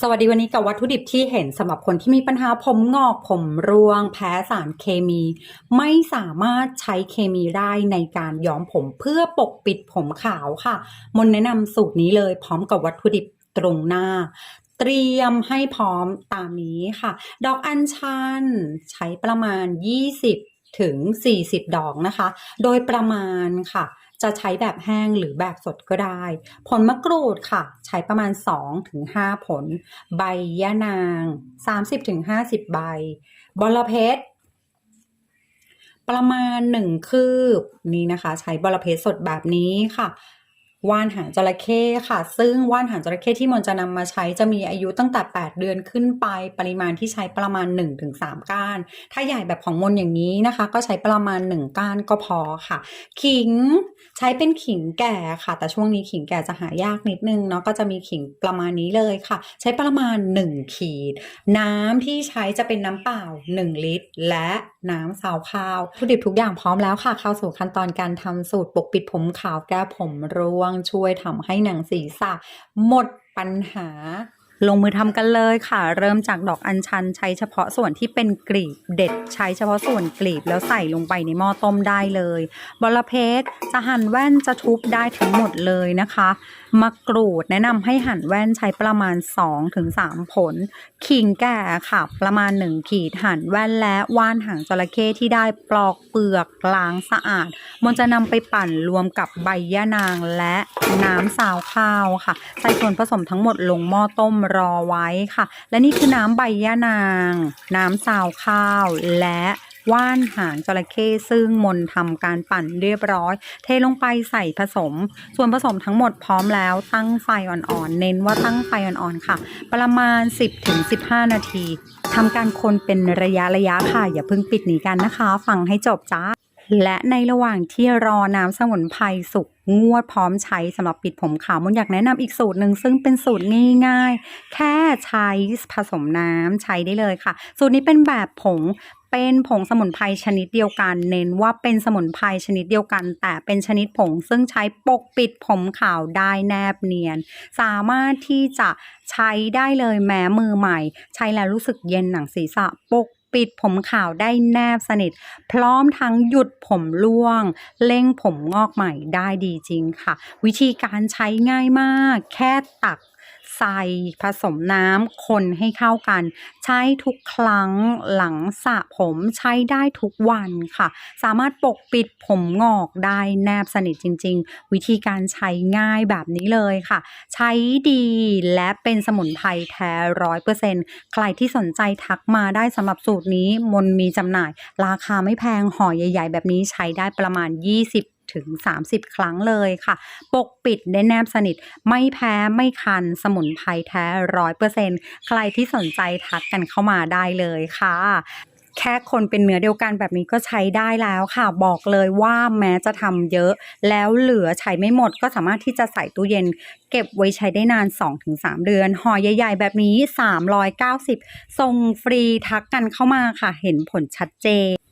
สวัสดีวันนี้กับวัตถุดิบที่เห็นสำหรับคนที่มีปัญหาผมงอกผมร่วง แพ้สารเคมี ไม่สามารถใช้เคมีได้ในการย้อมผมเพื่อปกปิดผมขาวค่ะ มนแนะนำสูตรนี้เลยพร้อมกับวัตถุดิบตรงหน้า เตรียมให้พร้อมตามนี้ค่ะ ดอกอัญชันใช้ประมาณ 20 ถึง 40 ดอกนะคะ โดยประมาณค่ะ จะใช้แบบแห้งหรือแบบสดก็ได้ ผลมะกรูดค่ะ ใช้ประมาณ 2-5 ผล ใบยะนาง 30-50 ใบบอระเพ็ดประมาณ 1 คืบนี่นะคะ ใช้บอระเพ็ดสดแบบนี้ค่ะ ว่านหางจระเข้ค่ะ ซึ่งว่านหางจระเข้ที่มนจะนำมาใช้จะมีอายุตั้งแต่ 8 เดือนขึ้นไปปริมาณที่ใช้ประมาณ 1-3 ก้าน ถ้าใหญ่แบบของมนอย่างนี้นะคะ ก็ใช้ประมาณ 1 ก้านก็พอค่ะ ขิงใช้เป็นขิงแก่ค่ะ แต่ช่วงนี้ขิงแก่จะหายากนิดนึงเนาะก็จะมีขิงประมาณนี้เลยค่ะ ใช้ประมาณ 1 ขีด น้ำที่ใช้จะเป็นน้ำเปล่า 1 ลิตร และน้ำซาวข้าววัตถุดิบทุกอย่างพร้อมแล้วค่ะเข้าสู่ขั้นตอนการทำสูตรปกปิดผมขาวแก้ผมร่วงช่วยทำให้หนังศีรษะหมดปัญหา ลงมือทำกันเลยค่ะ เริ่มจากดอกอัญชันใช้เฉพาะส่วนที่เป็นกลีบเด็ดใช้เฉพาะส่วนกลีบแล้วใส่ลงไปในหม้อต้มได้เลย บอระเพ็ดจะหั่นแว่นจะทุบได้ทั้งหมดเลยนะคะมะกรูด แนะนำให้หั่นแว่นใช้ประมาณ 2-3 ผล ขิงแก่ค่ะ ประมาณ 1 ขีดหั่นแว่นและว่านหางจระเข้ที่ได้ปลอกเปลือกล้างสะอาด มันจะนำไปปั่นรวมกับใบยะนางและน้ำซาวข้าวค่ะ ใส่ส่วนผสมทั้งหมดลงหม้อต้มรอไว้ค่ะ และนี่คือน้ำใบยะนาง น้ำซาวข้าวและ ว่านหางจระเข้ซึ่งมนทำการปั่นเรียบร้อย เทลงไปใส่ผสม ส่วนผสมทั้งหมดพร้อมแล้วตั้งไฟอ่อนๆ เน้นว่าตั้งไฟอ่อนๆค่ะ ประมาณ 10-15 นาทีทำการคนเป็นระยะระยะค่ะ อย่าเพิ่งปิดหนีกันนะคะ ฟังให้จบจ้าและในระหว่างที่รอน้ำสมุนไพรสุกงวดพร้อมใช้สำหรับปิดผมขาวมนอยากแนะนำอีกสูตรหนึ่งซึ่งเป็นสูตรง่ายๆ แค่ใช้ผสมน้ำใช้ได้เลยค่ะ สูตรนี้เป็นแบบผง เป็นผงสมุนไพรชนิดเดียวกัน เน้นว่าเป็นสมุนไพรชนิดเดียวกัน แต่เป็นชนิดผงซึ่งใช้ปกปิดผมขาวได้แนบเนียน สามารถที่จะใช้ได้เลยแม้มือใหม่ ใช้แล้วรู้สึกเย็นหนังศีรษะปกปิดผมขาวได้แนบสนิท พร้อมทั้งหยุดผมร่วงเร่งผมงอกใหม่ได้ดีจริงค่ะ วิธีการใช้ง่ายมาก แค่ตัก ใส่ผสมน้ำคนให้เข้ากัน ใช้ทุกครั้งหลังสระผมใช้ได้ทุกวันค่ะ สามารถปกปิดผมงอกได้แนบสนิทจริง ๆ วิธีการใช้ง่ายแบบนี้เลยค่ะ ใช้ดีและเป็นสมุนไพรแท้ร้อยเปอร์เซ็นใครที่สนใจทักมาได้สำหรับสูตรนี้มนมีจำหน่าย ราคาไม่แพงห่อใหญ่ ๆ แบบนี้ใช้ได้ประมาณ 20 ถึง30 ครั้งเลยค่ะ ปกปิดได้แนบสนิท ไม่แพ้ไม่คันสมุนไพรแท้ร้อยเปอร์เซ็นใครที่สนใจทักกันเข้ามาได้เลยค่ะแค่คนเป็นเนื้อเดียวกันแบบนี้ก็ใช้ได้แล้วค่ะ บอกเลยว่าแม้จะทำเยอะ แล้วเหลือใช้ไม่หมดก็สามารถที่จะใส่ตู้เย็น เก็บไว้ใช้ได้นาน 2-3 เดือนห่อใหญ่ ๆ แบบนี้ 390ส่งฟรีทักกันเข้ามาค่ะ เห็นผลชัดเจน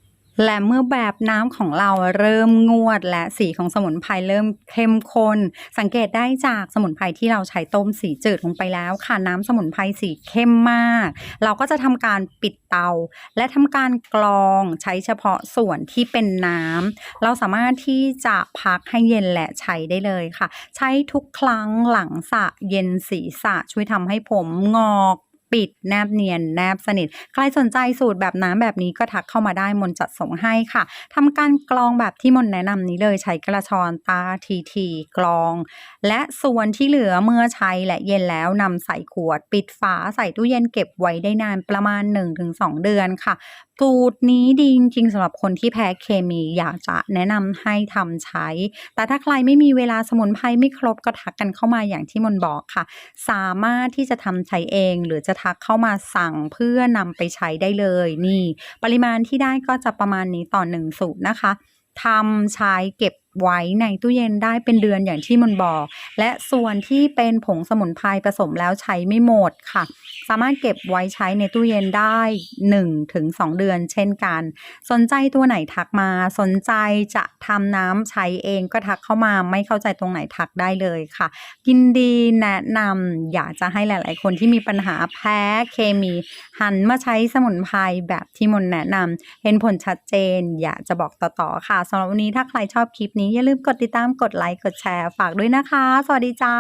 และเมื่อแบบน้ำของเราเริ่มงวดและสีของสมุนไพรเริ่มเข้มข้น สังเกตได้จากสมุนไพรที่เราใช้ต้มสีจืดลงไปแล้วค่ะน้ำสมุนไพรสีเข้มมาก เราก็จะทำการปิดเตา และทำการกรองใช้เฉพาะส่วนที่เป็นน้ำเราสามารถที่จะพักให้เย็นและใช้ได้เลยค่ะ ใช้ทุกครั้งหลังสระเย็นศีรษะช่วยทำให้ผมงอก ปิดแนบเนียนแนบสนิท ใครสนใจสูตรแบบน้ำแบบนี้ก็ทักเข้ามาได้มนจัดส่งให้ค่ะทำการกรองแบบที่มนแนะนำนี้เลยใช้กระชอนตาทีทีกรอง และส่วนที่เหลือเมื่อใช้และเย็นแล้วนำใส่ขวด ปิดฝาใส่ตู้เย็นเก็บไว้ได้นานประมาณ 1-2 เดือนค่ะสูตรนี้ดีจริงสำหรับคนที่แพ้เคมีอยากจะแนะนำให้ทำใช้ แต่ถ้าใครไม่มีเวลาสมุนไพรไม่ครบก็ทักกันเข้ามาอย่างที่มนบอกค่ะ สามารถที่จะทำใช้เองหรือจะทกเข้ามาสั่งเพื่อนำไปใช้ได้เลยนี่ ปริมาณที่ได้ก็จะประมาณนี้ต่อหนึ่งสูตรนะคะทำใช้เก็บไว้ในตู้เย็นได้เป็นเดือนอย่างที่มันบอก และส่วนที่เป็นผงสมุนไพรผสมแล้วใช้ไม่หมดค่ะ สามารถเก็บไว้ใช้ในตู้เย็นได้ 1-2 เดือนเช่นกัน สนใจตัวไหนทักมา สนใจจะทำน้ำใช้เองก็ทักเข้ามาไม่เข้าใจตรงไหนทักได้เลยค่ะยินดีแนะนำอยากจะให้หลาย ๆ คนที่มีปัญหาแพ้เคมี หันมาใช้สมุนไพรแบบที่มนแนะนำเห็นผลชัดเจน อยากจะบอกต่อ ๆ ค่ะสำหรับวันนี้ถ้าใครชอบคลิปนี้อย่าลืมกดติดตามกดไลค์กดแชร์ฝากด้วยนะคะ สวัสดีจ้า